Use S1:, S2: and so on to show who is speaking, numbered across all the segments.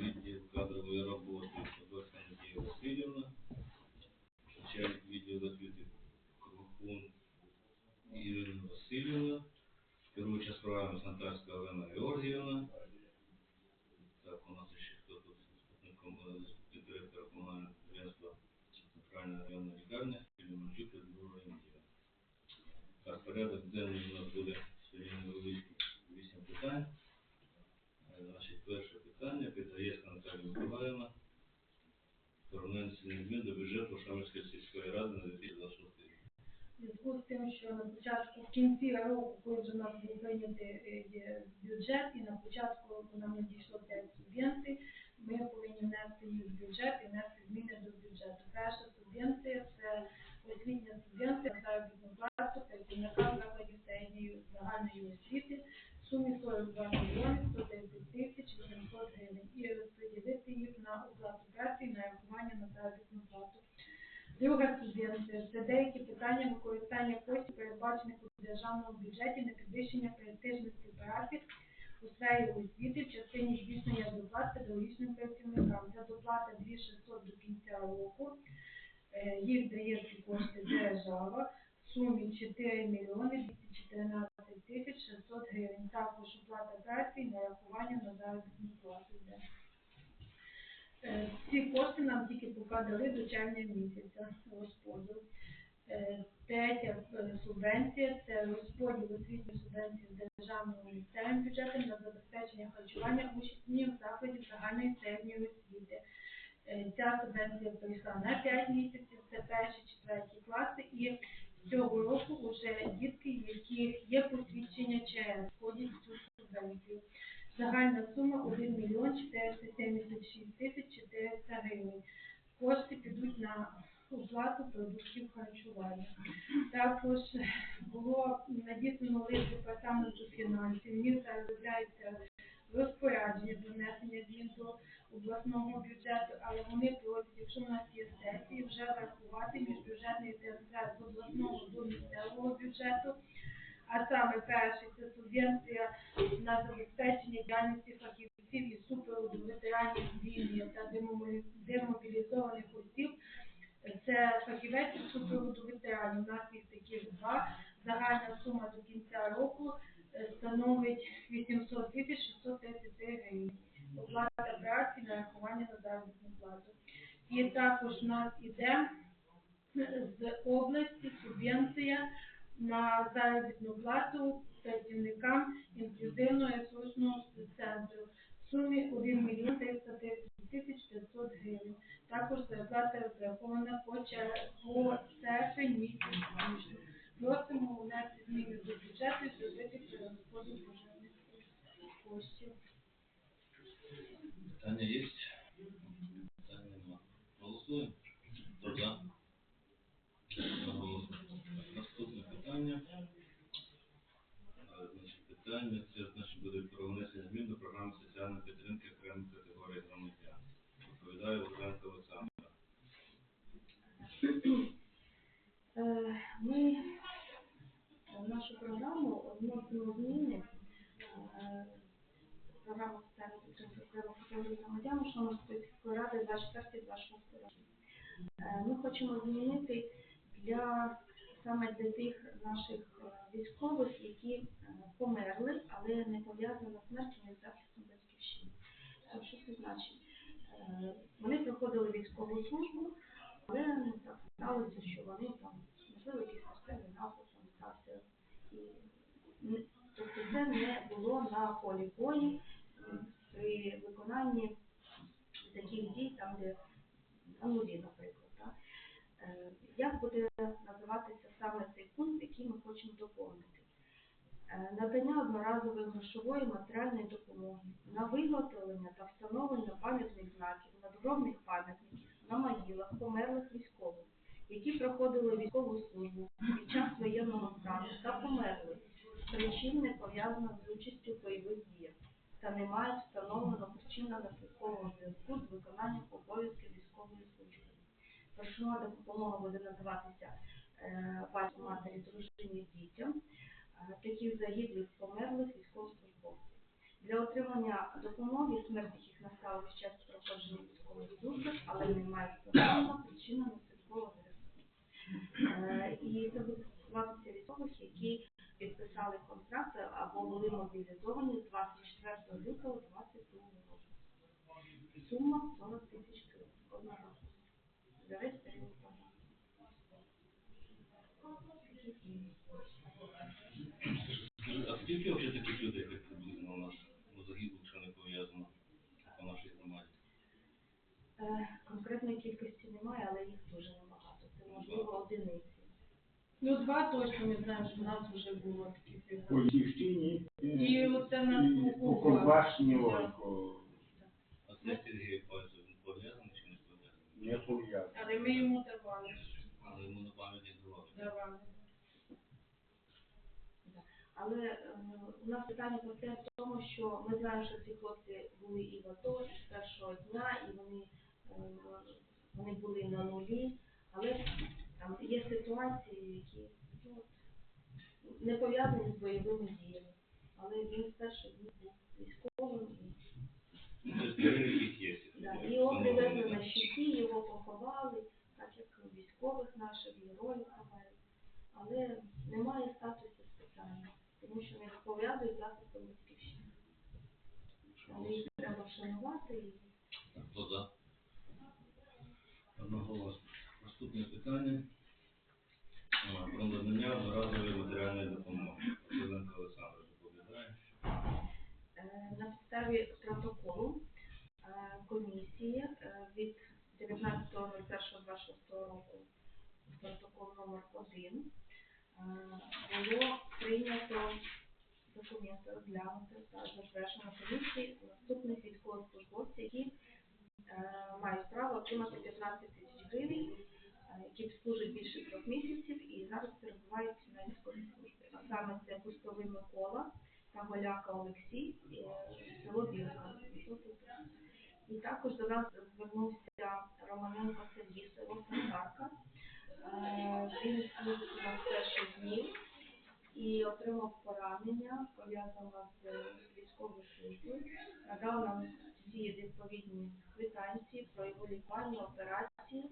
S1: відділ кадрової роботи Подольська Надія Васильівна, начальник відділу освіти Крухун Ірина Васильівна, керуюча. Так, у нас ще хто тут заступником заступник директора комунального підприємства Центральна районна лікарня Філімончук Людмила Індія. Так, порядок денний у нас буде сьогодні невеличкий вісім питань. Е, Значить, перше питання Наталія Миколаївна про внесення до бюджету Шамельської сільської ради на 2026 рік.
S2: Зв'язку з тим, що на початку, в кінці року, коли вже у нас був прийнятий е, бюджет, і на початку нам надійшло 5 субвенцій, ми повинні внести їх в бюджет і внести зміни до бюджету. Перша субвенція це субвенція на заробітну плату працівникам закладів середньої загальної освіти в сумі 42 мільйони 130 тисяч 800 гривень і розподілити їх на оплату праці і на рахування на заробітну плату. Друга субвенція – це деякі питання використання коштів, передбачених у державному бюджеті на підвищення престижності праці у сфері освіти в частині здійснення доплат педагогічним працівникам. Це доплата 2600 до кінця року. Е, Їх дає кошти держава в сумі 4 мільйони 214 тисяч 600 гривень. Також оплата праці і нарахування на заробітну плату. Е, Ці кошти нам тільки поки дали до червня місяця розподіл. Е, Третя субвенція це розподіл освітньої субвенції з державним місцевим бюджетом на забезпечення харчування учнів закладів загальної середньої освіти. Е, Ця субвенція прийшла на 5 місяців, це перші, четверті класи, і цього року вже дітки, які є посвідчення ЧС, входять в цю субвенцію. Загальна сума 1 мільйон 476 тисяч 400 гривень. Кошти підуть на оплату продуктів харчування. Також було надіслано лист департаменту фінансів. Мені розробляється розпорядження до внесення змін до обласного бюджету, але вони просять, якщо в нас є сесії, вже врахувати міжбюджетний трансфер з обласного до місцевого бюджету. А саме перше це субвенція на забезпечення діяльності фахівців із супроводу ветеранів війни та демобілі- демобілізованих осіб. Це фахівець супроводу ветеранів. У нас їх таких два. Загальна сума до кінця року е, становить 800 тисяч 633 гривень. Оплата праці на рахування на заробітну плату. І також у нас іде з області субвенція на заробітну плату працівникам інклюзивного ресурсного центру в сумі 1 мільйон 330 тисяч 500 гривень. Також зарплата розрахована по, серпень місяць. Просимо внести зміни до бюджету і зробити перерозподіл бюджетних коштів.
S1: Питання є? Питань нема. Голосуємо? Хто за? Наступне питання. Е, Значить, питання це значить буде про внесення змін до програми соціальної підтримки окремих категорій громадян. Відповідає Луценко Олександра.
S3: Е, Ми в нашу програму вносимо зміни е, програму соціальної підтримки громадян, що нас сільської ради 24-26 роки. Е, Ми хочемо змінити для саме для тих наших е, військових, які е, померли, але не пов'язана смертю із захистом батьківщини. Що це значить? Вони проходили військову службу, але так сталося, що вони там, можливо, якийсь серцевий напад стався. Тобто це не було на полі бою при виконанні таких дій, там, де нулі, наприклад. Так? Е, Як буде називатися саме цей пункт, який ми хочемо доповнити? Е, Надання одноразової грошової матеріальної допомоги на виготовлення та встановлення пам'ятних знаків, надгробних пам'ятників на могилах померлих військових, які проходили військову службу під час воєнного стану та померли причин, не пов'язаних з участю в бойових діях, та не мають встановленого причинно-наслідкового зв'язку з виконанням обов'язків військової служби. Першонова допомога буде називатися е, батьку, матері, дружині, дітям, е, таких загиблих померлих військовослужбовців. Для отримання допомоги смерть їх настала під час проходження військової служби, але немає встановлена причина наслідкового зв'язку. Е, І це буде стосуватися військових, які підписали контракт або були мобілізовані з 24 лютого 2022 року. Сума 40 тисяч гривень. Одноразово. За весь період.
S1: А скільки вже таких людей, як приблизно у нас, ну, загиблих, що не пов'язано по нашій громаді?
S3: Е, Конкретної кількості немає, але їх дуже небагато. Це можливо одиниці.
S2: Ну, два точно ми знаємо, що в нас вже було таких
S4: По Львівщині
S2: І оце
S4: і
S2: Кукула.
S4: по по-
S1: А це Сергій Пальцев, він пов'язаний чи не пов'язаний?
S4: не пов'язано.
S2: Але ми йому давали.
S1: Але йому на пам'ятник давали.
S2: Давали.
S3: Але е, у нас питання про те в тому, що ми знаємо, що ці хлопці були і в АТО з першого дня, і вони, е, вони були на нулі. Але там є ситуації, які ну, не пов'язані з бойовими діями. Але він з першого був військовим. І,
S1: Ну, тобто перелік є.
S3: да, і його привезли на щиті, його поховали, так як військових наших героїв ховають. Але немає статусу спеціального, тому що не пов'язують захистом батьківщини. Але їх треба вшанувати і
S1: Хто за? Одноголосно. Наступне питання. А, Про надання одноразової матеріальної допомоги. Президент Олександр доповідає.
S3: Е, На підставі протоколу е, комісії е, від 19.01.26 року протокол номер 1 було прийнято документи розглянути та затверджено комісії наступних військовослужбовців, які е, мають право отримати 15 тисяч гривень, е, які служать більше трьох місяців і зараз перебувають на військовій службі. А саме це Пустовий Микола та Голяка Олексій, е, село Білка. І також до нас звернувся Романенко Сергій, село Сандарка. Е, Він служить у нас перших днів і отримав поранення, пов'язане з військовою службою. Надав нам всі відповідні квитанції про його лікування, операції.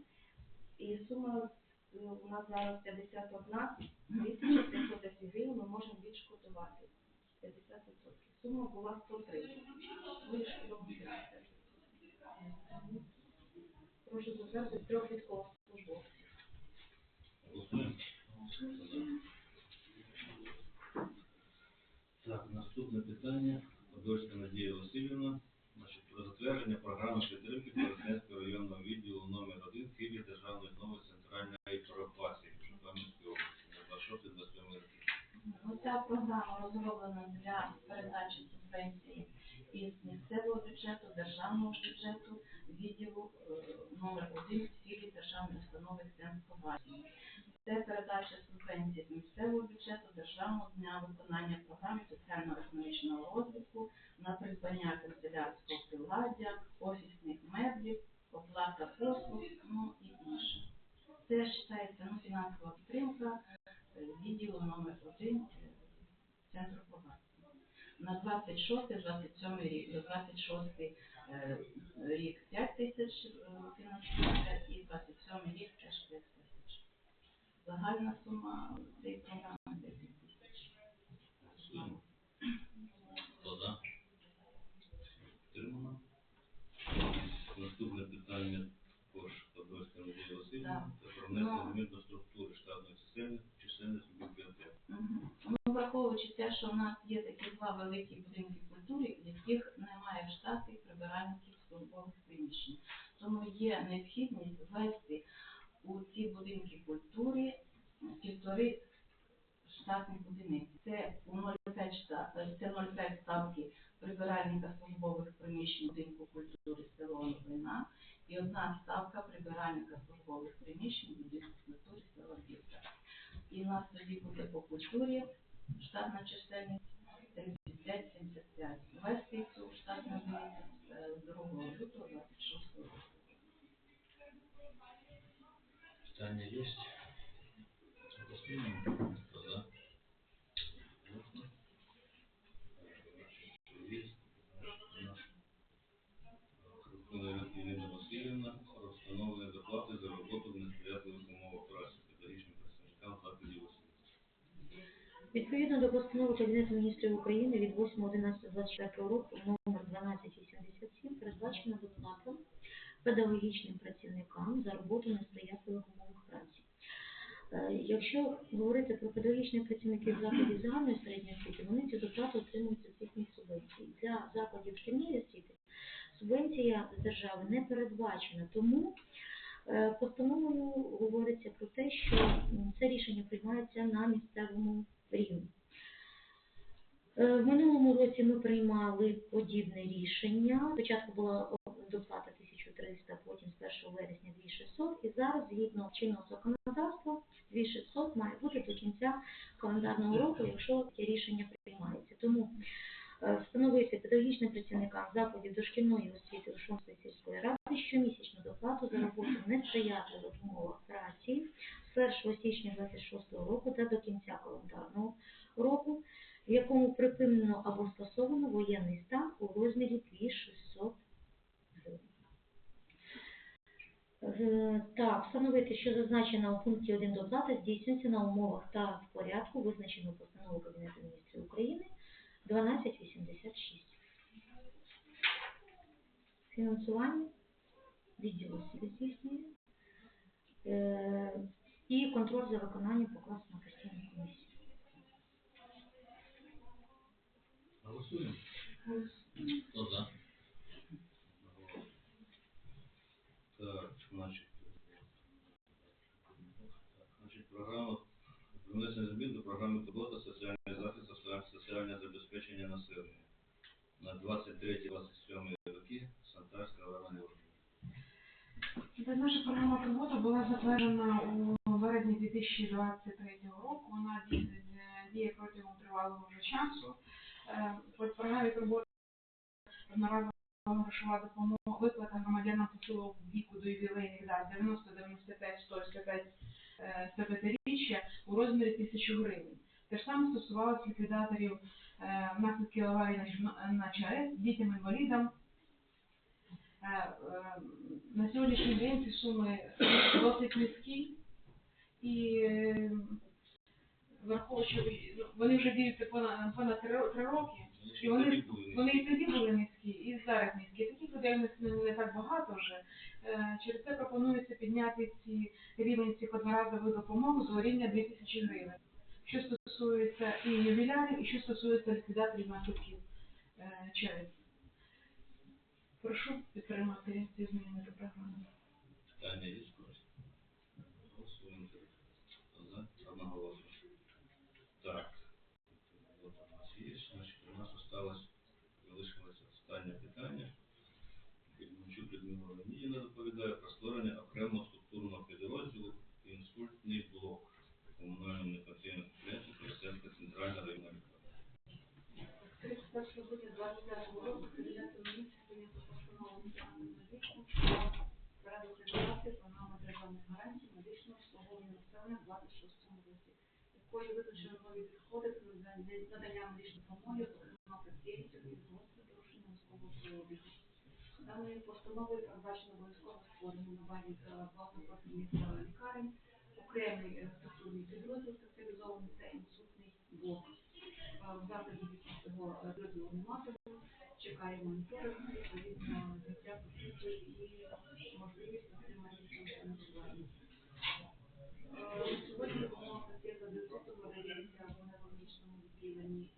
S3: І сума у нас зараз 51 тисяча 510 гривень, ми можемо відшкодувати 50%. Сума була 130. Ми відшкодовуємо 50%. Прошу затвердити трьох військовослужбовців.
S1: Так, наступне питання. Подольська Надія Васильівна. Значить, про затвердження програми підтримки Коростенського районного відділу номер 1 філії Державної нової
S5: програма розроблена для передачі субвенції із місцевого бюджету, державного бюджету, відділу е, номер 1 в філії державної установи Центрковації. Це передача субвенції з місцевого бюджету, державного дня виконання програми соціально-економічного розвитку на придбання канцелярського приладдя, офісних меблів, оплата послуг, ну і інше. Це вважається ну, фінансова підтримка 26, 27 е, рік, 26 рік 5 тисяч е, фінансування і 27 рік теж 5 тисяч. Загальна сума цієї програми 10 тисяч.
S1: Хто за? Підтримано. Наступне питання також Кабровська Надія Васильівна. Ну, Це про внесення змін до структури штатної системи чисельності
S5: бібліотеки. Ну, враховуючи те, що в нас є великі будинки культури, в яких немає в штаті прибиральників службових приміщень. Тому є необхідність ввести у ці будинки культури півтори штатних одиниці. Це 0,5 шта- е, це 0,5 ставки прибиральника службових приміщень будинку культури село Новина і одна ставка прибиральника службових приміщень будинку культури села Білка. І в нас тоді буде по культурі штатна чисельність 35-75. Ввести цю штатну одиницю е, з 2 лютого 26 року.
S1: Питання є? Голосуємо. Хто за? Голосно. Є. Ірина Васильівна про встановлення доплати за роботу в несприятливих умовах праці педагогічним працівникам закладів освіти.
S4: Відповідно до постанови Кабінету міністрів України від 8.11.24 року номер 1287 передбачена доплата педагогічним працівникам за роботу в несприятливих умовах праці. Е, Якщо говорити про педагогічних працівників закладів загальної середньої освіти, вони цю доплату отримують з освітніх субвенцій. Для закладів шкільної освіти субвенція з держави не передбачена, тому е, постановою говориться про те, що це рішення приймається на місцевому рівні. Е, В минулому році ми приймали подібне рішення. Спочатку була доплата 1300, потім з 1 вересня 2600, і зараз, згідно чинного законодавства, 2600 має бути до кінця календарного року, якщо таке рішення приймається. Тому встановити педагогічним працівникам закладів дошкільної освіти Ушонської сільської ради щомісячну доплату за роботу в несприятливих умовах праці з 1 січня 26 року та до кінця календарного року, в якому припинено або скасовано воєнний стан у розмірі 2600 гривень. Е, Так, встановити, що зазначена у пункті 1 доплата здійснюється на умовах та в порядку, визначеного постановою Кабінету 1286. Фінансування відділу освіти і контроль за виконанням на постійну комісію.
S1: Голосуємо. Хто за? Так, значить, значить, програма внесення змін до програми турбота соціальний захист, соціальне, соціальне забезпечення населення на 23-27 роки Сантарська Олена Георгіївна.
S6: Так, наша програма роботи була затверджена у вересні 2023 року. Вона діє, протягом тривалого вже часу. Е, По програмі роботи одноразова грошова допомога виплата громадянам посилу віку до ювілейних дат 90, 95, 100, 105, е, 105-річчя у розмірі 1000 гривень. Те ж саме стосувалося ліквідаторів е, внаслідків аварії на, ЧАЕС, дітям-інвалідам, На сьогоднішній день ці суми досить низькі і е, враховуючи, ну, вони вже діються понад, понад три, роки, І вони- вони і тоді були низькі, і зараз низькі. Таких людей не, не так багато вже. Е, Через це пропонується підняти ці рівень цих одноразових допомог до рівня 2000 гривень. Що стосується і ювілярів, і що стосується ліквідаторів наслідків е, ЧАЕС. Прошу підтримати ці зміни до програми.
S1: Питання є скорість. Голосуємо. За? Одноголосно. Так. От у нас є. Значить, у нас осталось, залишилося останнє питання. Кельманчук Людмила Леонідівна доповідає про створення окремого структурного
S7: зокрема пацієнтів із гострим порушенням мозкового кровообігу. Даною постановою передбачено обов'язкове створення на базі е, лікарень, окремий структурний підрозділ спеціалізований та інсультний блок. В закладі цього підрозділу немає, чекає моніторинг, відповідно, процесу і можливість отримання фінансування. Сьогодні допомога пацієнта інсультом надається в неврологічному відділенні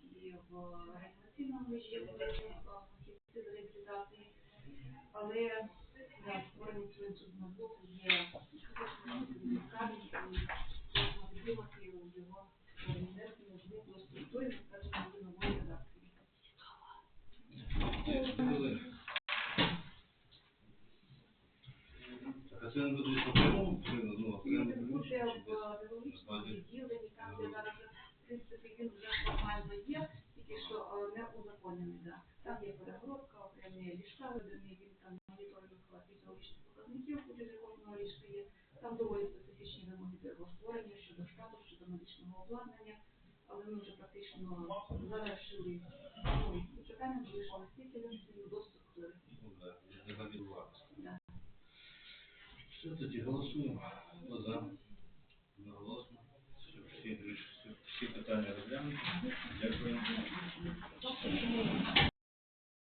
S7: в реанімаційному відділенні е, фахівці з реабілітації, але від там моніторингу фізіологічних показників, куди законного рішення, там доволі специфічні вимоги до його створення щодо штату, щодо медичного обладнання, але ми вже практично завершили чекання, залишили
S1: стільки він доступ до все тоді голосуємо Хто за наголосно. Всі, всі питання розглянуті. Дякую.